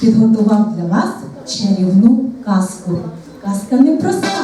підготував для вас чарівну казку. Казка непроста.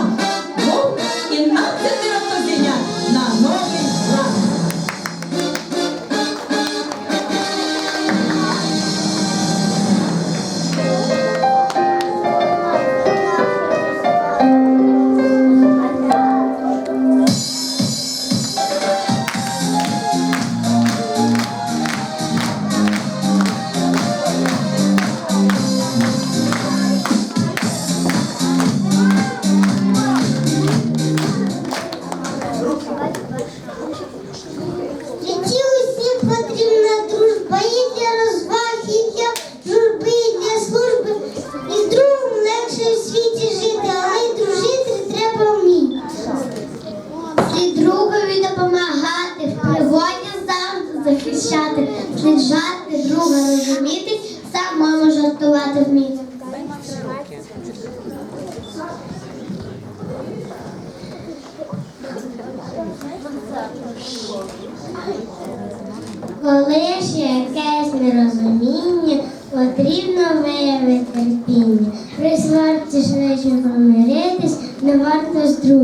долати вміють. Коли ж якесь нерозуміння, потрібно виявити терпіння. При сварці швидше помиритись, не варто з другим.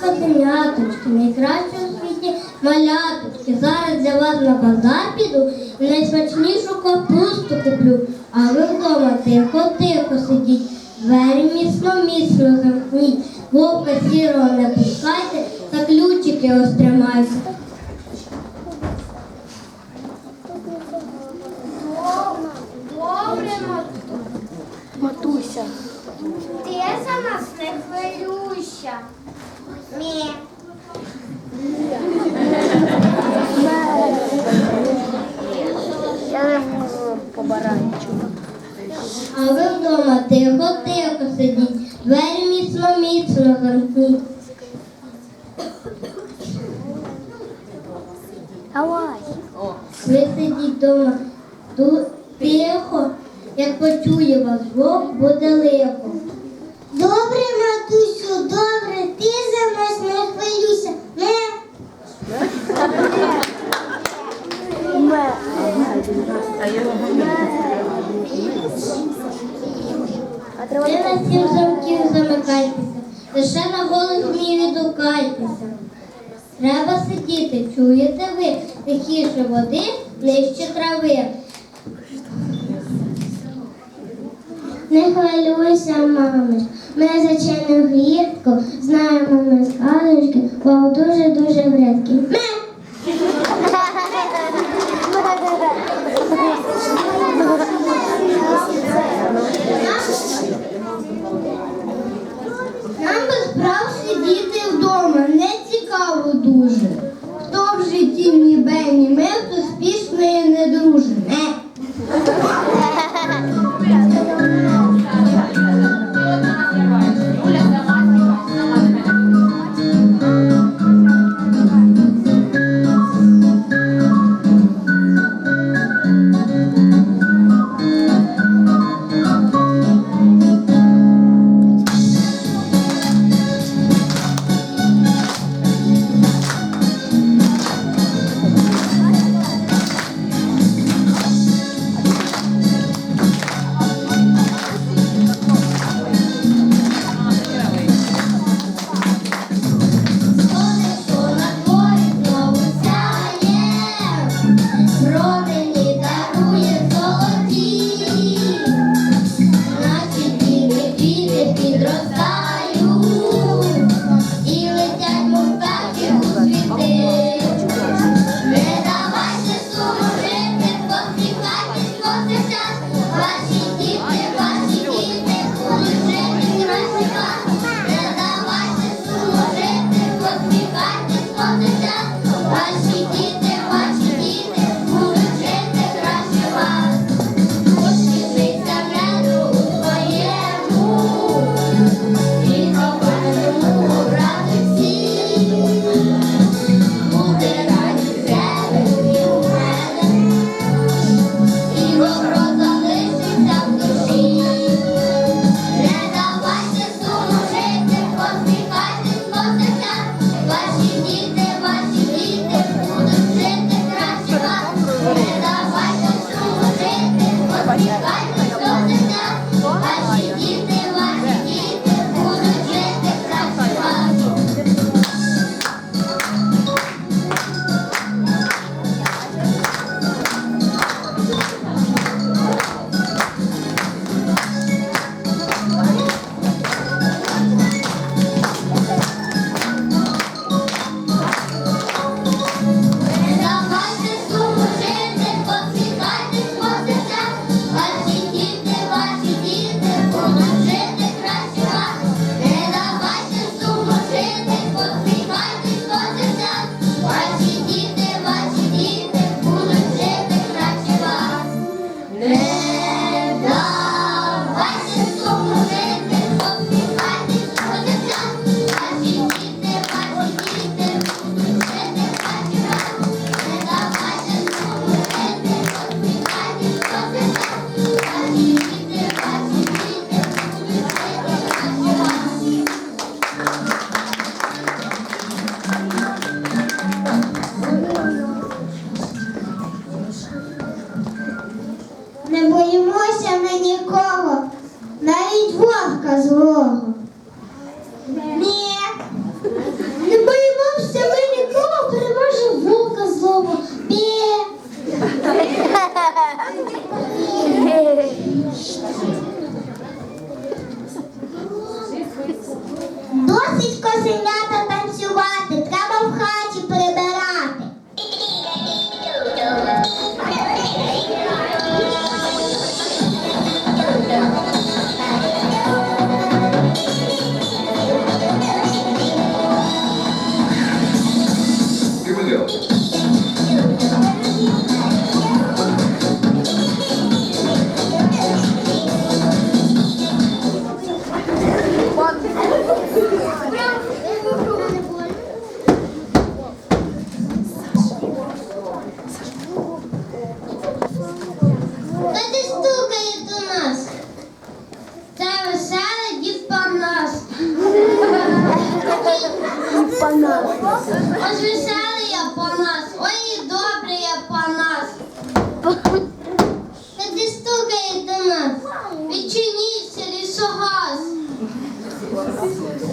Козеняточки, найкращі у світі маляточки. Зараз для вас на базар піду і найсмачнішу капусту куплю. А ви вдома тихо, тихо сидіть. Двері міцно, міцно замкніть. Вовка сірого не пускайте, та ключики ось тримайте. Добре, Матуся. Ти за нас не хвилюйся. Мі. Я не можу по А ви вдома тихо, тихо сидіть. Двері міцно, міцно замкніть. Ви сидіть вдома тихо, як почує вас Бог, буде лихо. Добре, матусю, добре, ти за нас не хвилюйся. Не. Ви на сім замків замикайтеся, лише на голос мій відгукайтеся. Треба сидіти, чуєте ви, тихіше води, нижче трави. Не хвилюйся, мамиш, ми зачинив гіртку, знаємо ми сказочки, бо дуже-дуже бридкі. Ме!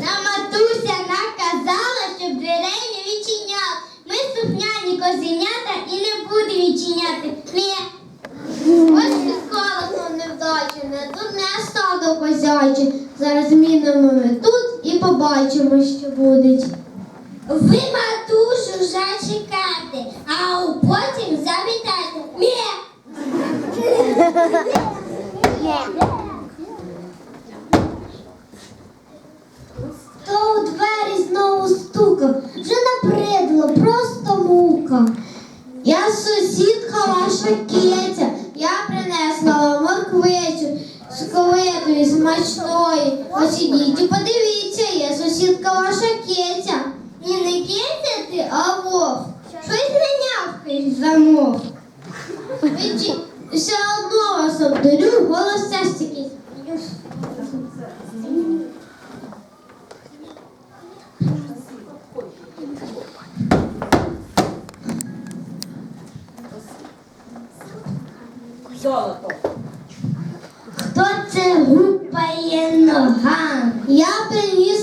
Não мука. Я сусідка ваша киця, я принесла вам морквицю соковитої, смачної. Ось ідіть і подивіться, є сусідка ваша киця. І не киця ти, а вовк. Щось не нявкаєш замов. Все одно вас обдарю, голос все Золото. Хто це гупає ногами? Я приніс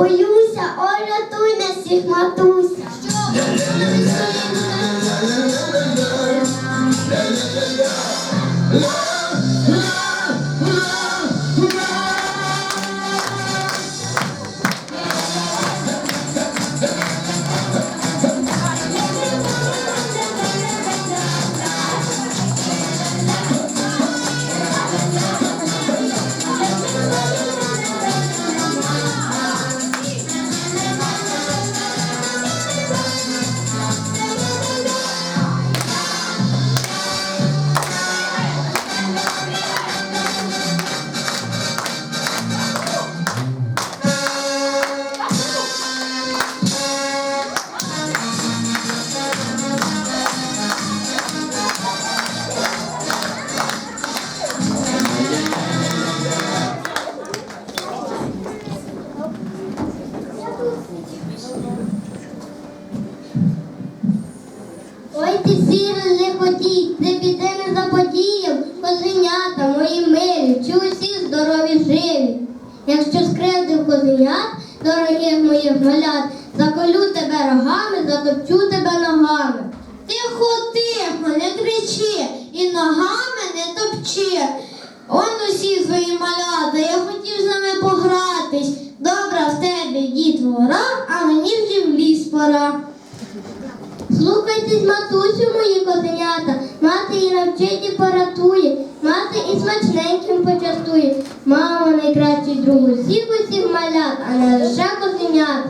боюся, ой, рятуй нас всіх матуся. Живі. Якщо скривдив козенят, дорогих моїх малят, заколю тебе рогами, затопчу тебе ногами. Тихо, тихо, не кричи, і ногами не топчи. Он усі свої малята, я хотів з ними погратись. Добра в тебе дітвора, а мені вже в ліс пора. Слухайтесь, матусю, мої козенята, мати і навчить і поратує, мати і смачненьким почастує. Мама найкращий друг усіх усіх малят, а не лише козенят.